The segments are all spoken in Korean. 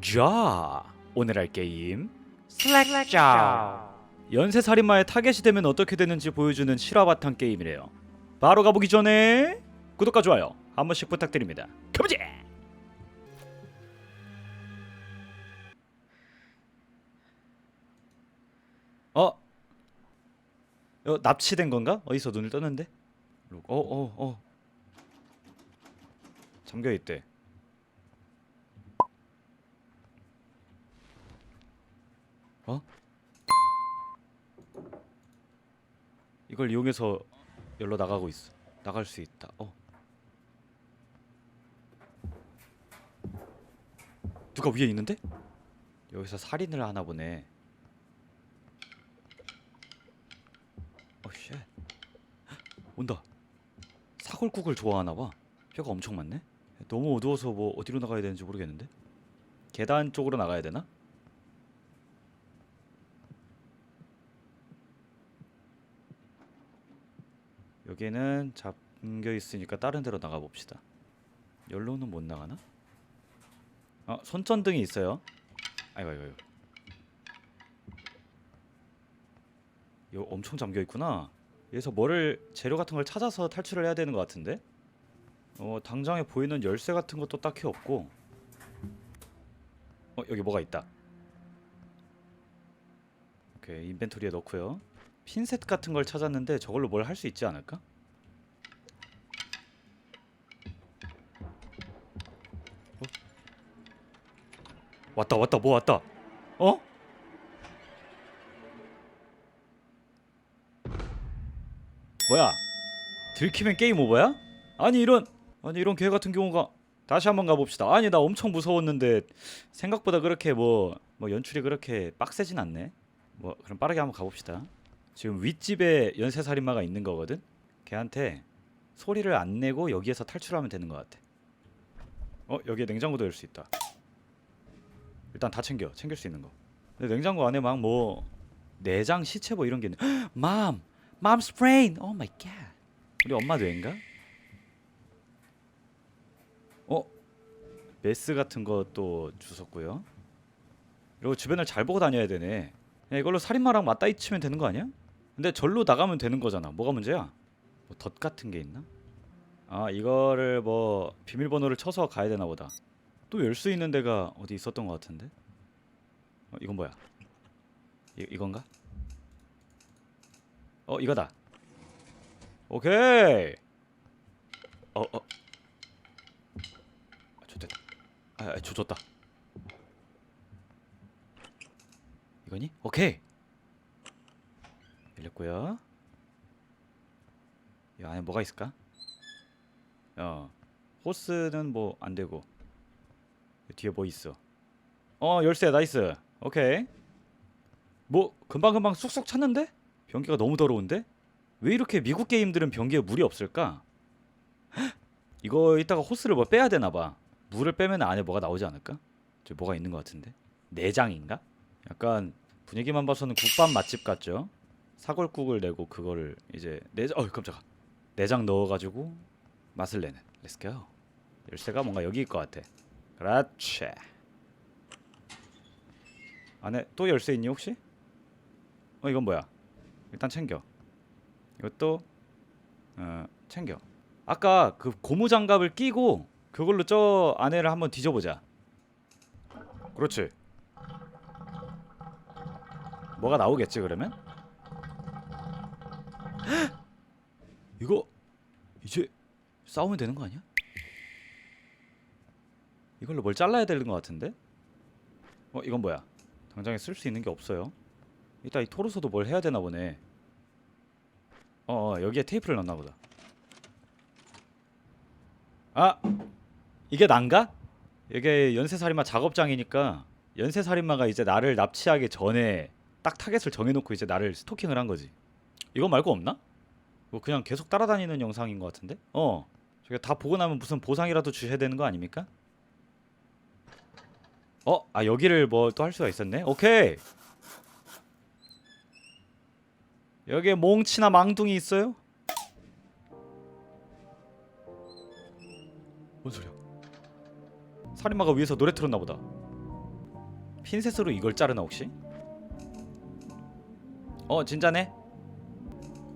자, 오늘 할 게임 슬랙자. 연쇄 살인마의 타겟이 되면 어떻게 되는지 보여주는 실화 바탕 게임이래요. 바로 가보기 전에 구독과 좋아요 한 번씩 부탁드립니다. 가보자. 어? 어 납치된 건가? 어디서 눈을 떴는데? 어어 어. 잠겨 있대. 어? 이걸 이용해서 열로 나가고 있어. 나갈 수 있다. 어. 누가 위에 있는데? 여기서 살인을 하나 보네. 어 쉣. 온다. 사골국을 좋아하나 봐. 뼈가 엄청 많네. 너무 어두워서 뭐 어디로 나가야 되는지 모르겠는데. 계단 쪽으로 나가야 되나? 여기는 잠겨 있으니까 다른 데로 나가 봅시다. 열로는 못 나가나? 어, 손전등이 있어요. 아이고 아이고. 이거 엄청 잠겨 있구나. 여기서 뭐를 재료 같은 걸 찾아서 탈출을 해야 되는 것 같은데. 어, 당장에 보이는 열쇠 같은 것도 딱히 없고. 어, 여기 뭐가 있다. 오케이, 인벤토리에 넣고요. 핀셋 같은 걸 찾았는데 저걸로 뭘 할 수 있지 않을까? 어? 왔다 왔다 뭐 왔다 어? 뭐야 들키면 게임 오버야? 아니 이런 아니 이런 개 같은 경우가 다시 한번 가봅시다 아니 나 엄청 무서웠는데 생각보다 그렇게 뭐 뭐 연출이 그렇게 빡세진 않네 뭐 그럼 빠르게 한번 가봅시다 지금 윗집에 연쇄살인마가 있는 거거든. 걔한테 소리를 안 내고 여기에서 탈출하면 되는 것 같아. 어 여기에 냉장고도 열 수 있다. 일단 다 챙겨. 챙길 수 있는 거. 근데 냉장고 안에 막 뭐 내장 시체 뭐 이런 게 있네. 맘, 맘's brain. 오 마이 갓. 우리 엄마 뇌인가? 어 메스 같은 것도 주웠고요. 그리고 주변을 잘 보고 다녀야 되네. 야, 이걸로 살인마랑 맞다이 치면 되는 거 아니야? 근데 절로 나가면 되는 거잖아. 뭐가 문제야? 뭐 덫 같은 게 있나? 아 이거를 뭐 비밀번호를 쳐서 가야 되나 보다. 또 열 수 있는 데가 어디 있었던 것 같은데? 어 이건 뭐야? 이 이건가? 어 이거다. 오케이. 어 어. 아, 좋됐다. 아, 아 조졌다. 이거니? 오케이. 열렸고요. 이 안에 뭐가 있을까? 어, 호스는 뭐 안 되고 이 뒤에 뭐 있어? 어, 열쇠 나이스. 오케이. 뭐 금방 금방 쑥쑥 찼는데? 변기가 너무 더러운데? 왜 이렇게 미국 게임들은 변기에 물이 없을까? 헉! 이거 이따가 호스를 뭐 빼야 되나 봐. 물을 빼면 안에 뭐가 나오지 않을까? 저 뭐가 있는 것 같은데? 내장인가? 약간 분위기만 봐서는 국밥 맛집 같죠? 사골국을 내고 그거를 이제 내장 어 깜짝아. 내장 넣어가지고 맛을 내는. 렛츠고 열쇠가 뭔가 여기일 것 같아. 그렇지. 안에 또 열쇠 있니 혹시? 어 이건 뭐야? 일단 챙겨. 이것도 어 챙겨. 아까 그 고무장갑을 끼고 그걸로 저 안에를 한번 뒤져보자. 그렇지. 뭐가 나오겠지 그러면? 이거 이제 싸우면 되는 거 아니야? 이걸로 뭘 잘라야 되는 것 같은데? 어 이건 뭐야? 당장에 쓸 수 있는 게 없어요. 이따 이 토로서도 뭘 해야 되나 보네. 어, 어 여기에 테이프를 넣나 보다. 아 이게 난가? 이게 연쇄살인마 작업장이니까 연쇄살인마가 이제 나를 납치하기 전에 딱 타겟을 정해놓고 이제 나를 스토킹을 한 거지. 이거 말고 없나? 뭐 그냥 계속 따라다니는 영상인 것 같은데? 어. 저게 다 보고 나면 무슨 보상이라도 주셔야 되는 거 아닙니까? 어? 아 여기를 뭐 또 할 수가 있었네? 오케이. 여기에 몽치나 망둥이 있어요? 뭔 소리야? 살인마가 위에서 노래 틀었나 보다. 핀셋으로 이걸 자르나 혹시? 어 진짜네?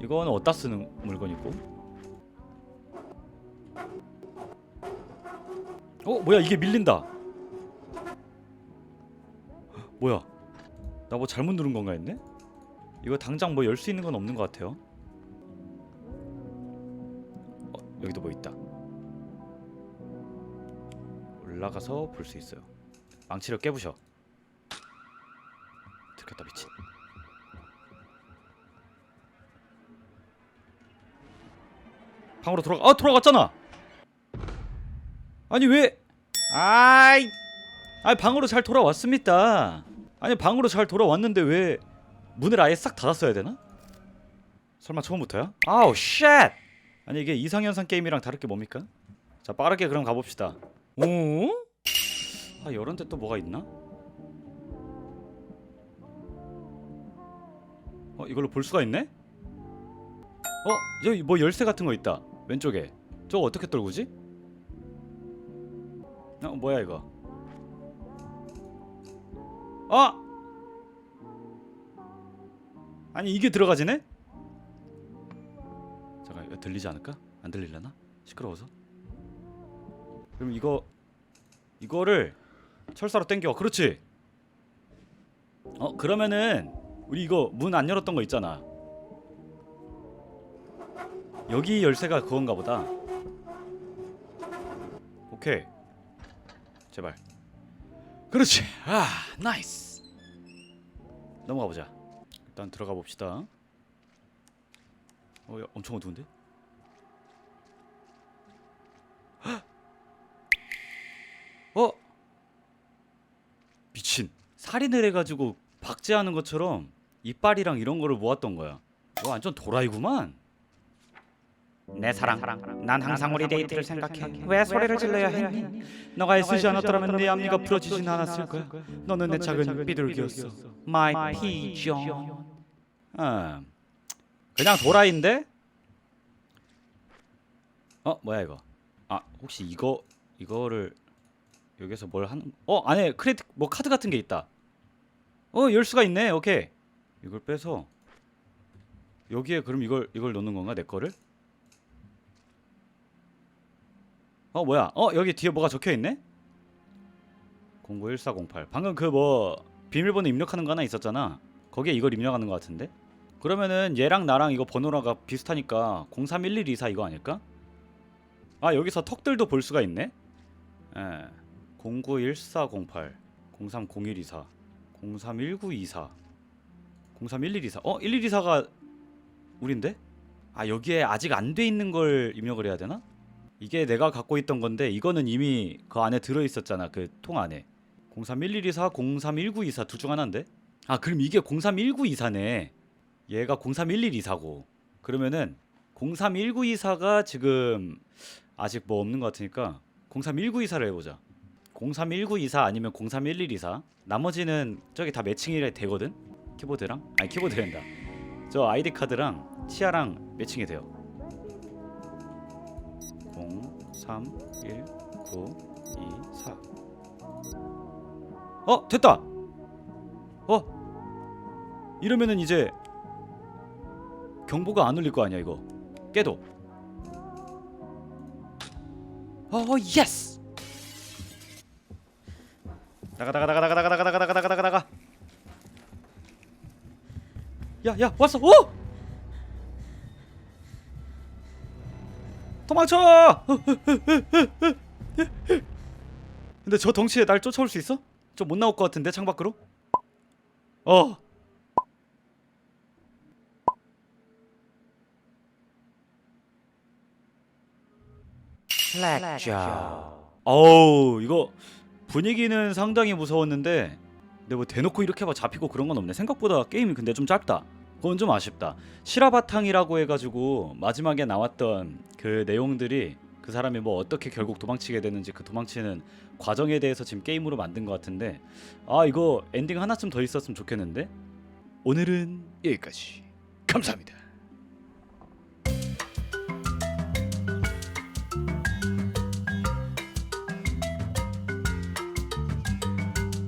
이거는 어디다 쓰는 물건이고? 어 뭐야 이게 밀린다. 뭐야? 나 뭐 잘못 누른 건가 했네? 이거 당장 뭐 열 수 있는 건 없는 것 같아요. 어 여기도 뭐 있다. 올라가서 볼 수 있어요. 망치를 깨부셔. 들켰다 미친 방으로 돌아가 아 돌아갔잖아 아니 왜 아이 아니 방으로 잘 돌아왔습니다 아니 방으로 잘 돌아왔는데 왜 문을 아예 싹 닫았어야 되나? 설마 처음부터야? 아우 쉣 아니 이게 이상현상 게임이랑 다를 게 뭡니까? 자 빠르게 그럼 가봅시다 오? 아 이런 데 또 뭐가 있나? 어 이걸로 볼 수가 있네? 어 여기 뭐 열쇠 같은 거 있다 왼쪽에 저거 어떻게 떨구지? 어 뭐야 이거 아 아니 이게 들어가지네? 잠깐 들리지 않을까? 안 들리려나? 시끄러워서 그럼 이거 이거를 철사로 당겨 그렇지 어 그러면은 우리 이거 문 안 열었던 거 있잖아 여기 열쇠가 그건가 보다. 오케이. 제발. 그렇지. 아 나이스. 넘어가 보자. 일단 들어가 봅시다. 어 야, 엄청 어두운데? 헉! 어? 미친. 살인을 해가지고 박제하는 것처럼 이빨이랑 이런 거를 모았던 거야. 너 완전 도라이구만 내 사랑, 난 항상 우리 데이트를 생각해. 왜 소리를 질러야 했니? 너가 애쓰지 않았더라면 내 앞니가 부러지진 않았을 거야. 너는 내 작은 비둘기였어. My pigeon. 아, 그냥 도라인데? 어, 뭐야 이거? 아, 혹시 이거 이거를 여기서 뭘 하는? 어, 안에 크레딧 뭐 카드 같은 게 있다. 어, 열 수가 있네. 오케이. 이걸 빼서 여기에 그럼 이걸 이걸 넣는 건가 내 거를? 어 뭐야? 어 여기 뒤에 뭐가 적혀 있네? 091408. 방금 그 뭐 비밀번호 입력하는 거 하나 있었잖아. 거기에 이걸 입력하는 거 같은데? 그러면은 얘랑 나랑 이거 번호가 비슷하니까 031124 이거 아닐까? 아 여기서 턱들도 볼 수가 있네. 예. 091408, 030124, 031924, 031124. 어 1124가 우린데? 아 여기에 아직 안 돼 있는 걸 입력을 해야 되나? 이게 내가 갖고 있던 건데 이거는 이미 그 안에 들어 있었잖아 그 통 안에. 031124 031924둘중 하나인데? 아 그럼 이게 031924네. 얘가 031124고. 그러면은 031924가 지금 아직 뭐 없는 것 같으니까 031924를 해보자. 031924 아니면 031124 나머지는 저기 다 매칭이 되거든? 키보드랑? 아니 키보드 된다. 저 아이디 카드랑 치아랑 매칭이 돼요 0 3 1 9 2 4 어 됐다! 어? 이러면은 이제 경보가 안 울릴 거 아니야 이거. 깨도. 어 예스! 나가 나가 나가 나가 나가 나가 나가 나가 나가 나가. 야 야 왔어! 오 도망쳐 근데 저 덩치에 날 쫓아올 수 있어? 저 못 나올 것 같은데 창밖으로? 어. 슬랙저. 어우 이거 분위기는 상당히 무서웠는데 근데 뭐 대놓고 이렇게 막 잡히고 그런 건 없네 생각보다 게임이 근데 좀 짧다 그건 좀 아쉽다. 실화바탕이라고 해가지고 마지막에 나왔던 그 내용들이 그 사람이 뭐 어떻게 결국 도망치게 되는지 그 도망치는 과정에 대해서 지금 게임으로 만든 것 같은데 아 이거 엔딩 하나쯤 더 있었으면 좋겠는데? 오늘은 여기까지. 감사합니다